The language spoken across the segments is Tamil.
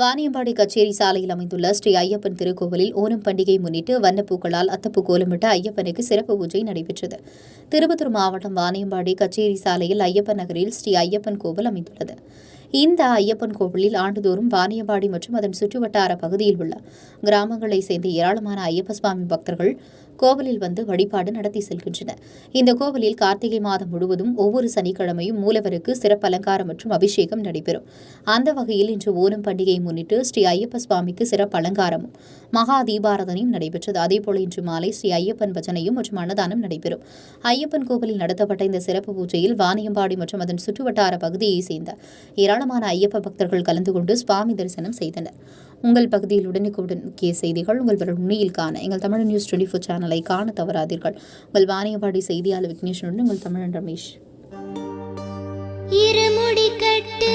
வாணியம்பாடி கச்சேரி சாலையில் அமைந்துள்ள ஸ்ரீ ஐயப்பன் திருக்கோவிலில் ஓணம் பண்டிகை முன்னிட்டு வண்ணப்பூக்களால் அத்தப்பு கோலமிட்டு ஐயப்பனுக்கு சிறப்பு பூஜை நடைபெற்றது. திருப்பத்தூர் மாவட்டம் வாணியம்பாடி கச்சேரி சாலையில் ஐயப்பன் நகரில் ஸ்ரீ ஐயப்பன் கோவில் அமைந்துள்ளது. இந்த ஐயப்பன் கோவிலில் ஆண்டுதோறும் வாணியம்பாடி மற்றும் அதன் சுற்றுவட்டார பகுதியில் உள்ள கிராமங்களைச் சேர்ந்த ஏராளமான ஐயப்ப சுவாமி பக்தர்கள் கோவிலில் வந்து வழிபாடு நடத்தி செல்கின்றனர். இந்த கோவிலில் கார்த்திகை மாதம் முழுவதும் ஒவ்வொரு சனிக்கிழமையும் மூலவருக்கு சிறப்பு அலங்காரம் மற்றும் அபிஷேகம் நடைபெறும். அந்த வகையில் இன்று ஓணம் பண்டிகையை முன்னிட்டு ஸ்ரீ ஐயப்ப சுவாமிக்கு சிறப்பு அலங்காரமும் மகா தீபாரதனையும் நடைபெற்றது. அதேபோல இன்று மாலை ஸ்ரீ ஐயப்பன் பஜனையும் மற்றும் அன்னதானம் நடைபெறும். ஐயப்பன் கோவிலில் நடத்தப்பட்ட இந்த சிறப்பு பூஜையில் வாணியம்பாடி மற்றும் அதன் சுற்றுவட்டார பகுதியைச் சேர்ந்த ஏராளமான ஐயப்ப பக்தர்கள் கலந்து கொண்டு சுவாமி தரிசனம் செய்தனர். உங்கள் பகுதியில் உடனுக்குடன் முக்கிய செய்திகள் உங்கள் வரும் உண்மையில் காண எங்கள் தமிழ் நியூஸ் டுவெண்ட்டி ஃபோர் சேனலை காண தவறாதீர்கள். உங்கள் வாணியம்பாடி செய்தியாளர் விக்னேஷனுடன் உங்கள் தமிழன் ரமேஷ். இருமுடி கட்டு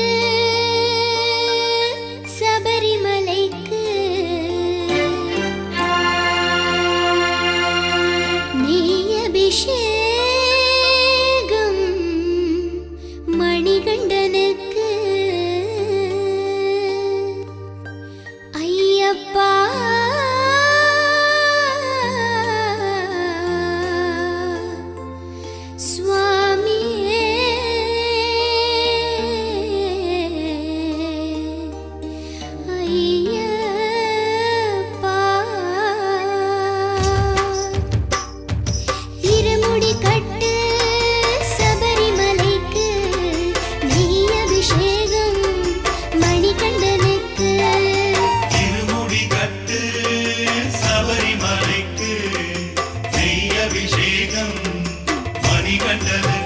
surrender.